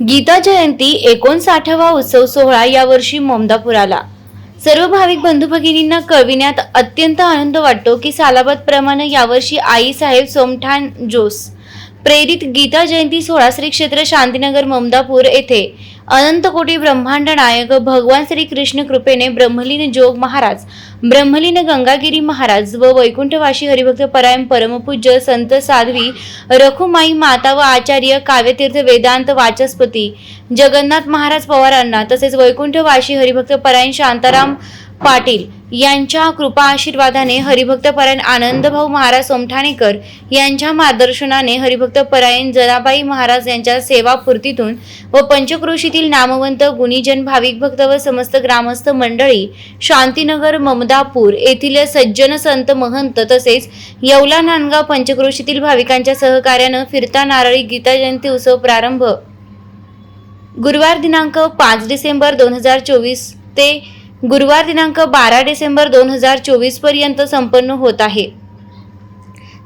गीता जयंती एकोणसाठावा उत्सव सोहळा यावर्षी मोमदापुराला. सर्व भाविक बंधू भगिनींना कळविण्यात अत्यंत आनंद वाटतो की सालाबाद प्रमाणे यावर्षी आईसाहेब सोमठान सोमठाण जोस प्रेरित गीता जयंती सोहळा श्री क्षेत्र शांतीनगर ममदापूर येथे. अनंत कोटी ब्रह्मांड नायक भगवान श्री कृष्ण कृपेने ब्रह्मलीन जोग महाराज ब्रह्मलीन गंगागिरी महाराज व वैकुंठवासी हरिभक्त परायण परमपूज्य संत साध्वी रखुमाई माता व आचार्य काव्यतीर्थ वेदांत वाचस्पती जगन्नाथ महाराज पवारांना तसेच वैकुंठवासी हरिभक्त परायण शांताराम पाटील यांच्या कृपा आशीर्वादाने हरिभक्त परायण आनंदभाऊ महाराज सोमठाणेकर यांच्या मार्गदर्शनाने हरिभक्त परायण जनाबाई महाराज यांच्या सेवापूर्तीतून व पंचक्रोशीतील नामवंत गुणीजन भाविक भक्त व समस्त ग्रामस्थ मंडळी शांतीनगर ममदापूर येथील सज्जन संत महंत तसेच येवला नांदगाव पंचक्रोशीतील भाविकांच्या सहकार्यानं फिरता नारळी गीता जयंती उत्सव प्रारंभ. गुरुवार दिनांक पाच डिसेंबर दोन हजार चोवीस ते गुरुवार दिनांक बारा डिसेंबर दोन हजार चोवीसपर्यंत संपन्न होत आहे.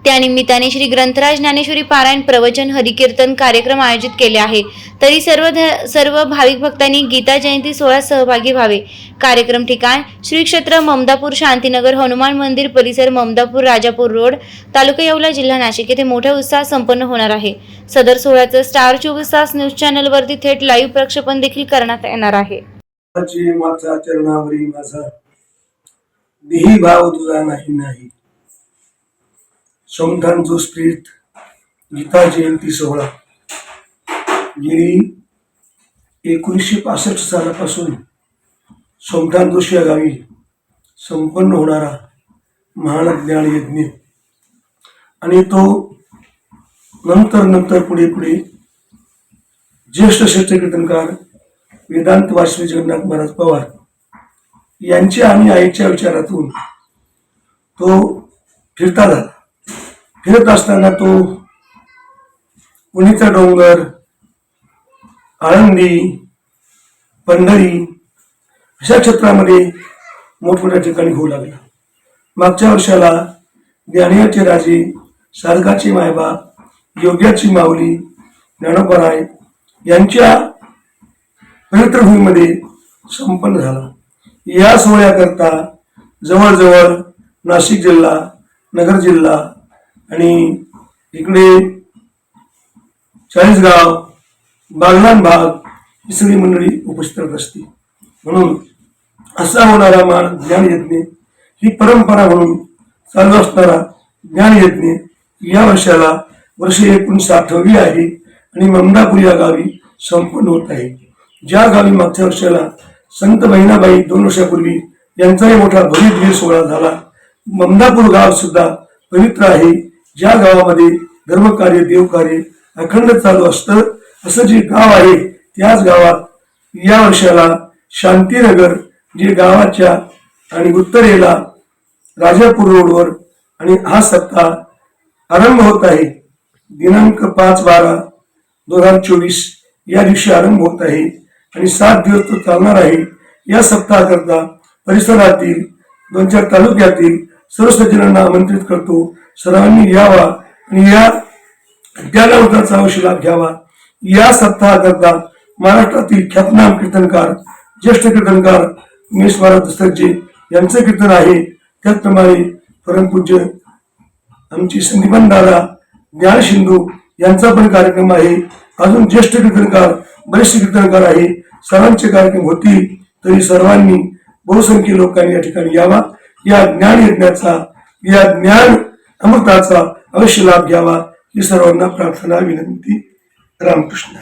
त्यानिमित्ताने श्री ग्रंथराज ज्ञानेश्वरी पारायण प्रवचन हरिकीर्तन कार्यक्रम आयोजित केले आहे. तरी सर्व ध- सर्व भाविक भक्तांनी गीता जयंती सोहळ्यात सहभागी व्हावे. कार्यक्रम ठिकाण श्री क्षेत्र ममदापूर शांतीनगर हनुमान मंदिर परिसर ममदापूर राजापूर रोड तालुका येवला जिल्हा नाशिक येथे मोठ्या उत्साहात संपन्न होणार आहे. सदर सोहळ्याचं स्टार चोवीस तास न्यूज चॅनलवरती थेट लाईव्ह प्रक्षेपण देखील करण्यात येणार आहे. माझा चरणावरी माझा. देही भाव तुझा नाही नाही. संतांचो जोस्प्रीत गीता जयंती सोहळा. गेली एकोणीसशे पासष्ट सालापासून सोमठाण जोशी या गावी संपन्न होणारा महान ज्ञान यज्ञ. आणि तो नंतर नंतर पुढे पुढे ज्येष्ठ श्रेष्ठ कीर्तनकार वेदांत वाश्वी जगन्नाथ महाराज पवार यांच्या आणि आईच्या विचारातून तो फिरता झाला. फिरत असताना तो पुणेचा डोंगर आळंदी पंढरी अशा क्षेत्रामध्ये मोठमोठ्या ठिकाणी होऊ लागला. मागच्या वर्षाला ज्ञानियाचे राजे सारगाची मायबा योग्याची माऊली ज्ञानोपराय यांच्या पवित्रभूमीमध्ये संपन्न झाला. या सोहळ्याकरता जवळजवळ नाशिक जिल्हा नगर जिल्हा आणि इकडे चाळीसगाव बागलान भाग ही सगळी मंडळी उपस्थित राहत असते म्हणून असा होणारा मान ज्ञानयज्ञ ही परंपरा म्हणून चालू असणारा ज्ञान यज्ञ या वर्षाला वर्ष एकूण साठवी आहे आणि ममदापूर या गावी संपन्न होत आहे. ज्या गावी मागच्या वर्षाला संत बहिणाबाई दोन वर्षापूर्वी यांचाही मोठा भव्य सोहळा झाला. ममदापूर गाव सुद्धा पवित्र आहे. ज्या गावामध्ये धर्मकार्य देवकार्य अखंड चालू असतं असं जे गाव आहे त्याच गावात या वर्षाला शांतीनगर जे गावाच्या आणि उत्तरेला राजापूर रोडवर आणि हा सप्ताह आरंभ होत आहे. दिनांक पाच बारा दोन हजार चोवीस या दिवशी आरंभ होत आहे. आणि सात दिवस तो चालणार आहे. या सप्ताहाकरता परिसरातील दोन चार तालुक्यातील सर्व सज्जनांना आमंत्रित करतो. सर्वांनी यावा आणि या ज्ञानामृताचा अवश्य लाभ घ्यावा. या सप्ताहाकरता महाराष्ट्रातील ख्यातनाम कीर्तनकार ज्येष्ठ कीर्तनकार उमेश महाराज दस्तकजे यांचं कीर्तन आहे. त्याचप्रमाणे परमपूज्य आमची संदीपन दादा ज्ञान सिंधू यांचा पण कार्यक्रम आहे. अजून ज्येष्ठ कीर्तनकार बरेचसे कीर्तनकार आहे. सर्वांचे कार्यक्रम होतील तरी सर्वांनी बहुसंख्य लोकांनी या ठिकाणी यावा. या ज्ञान यज्ञाचा या ज्ञान अमृताचा अवश्य लाभ घ्यावा. ही सर्वांना प्रार्थना विनंती. रामकृष्ण.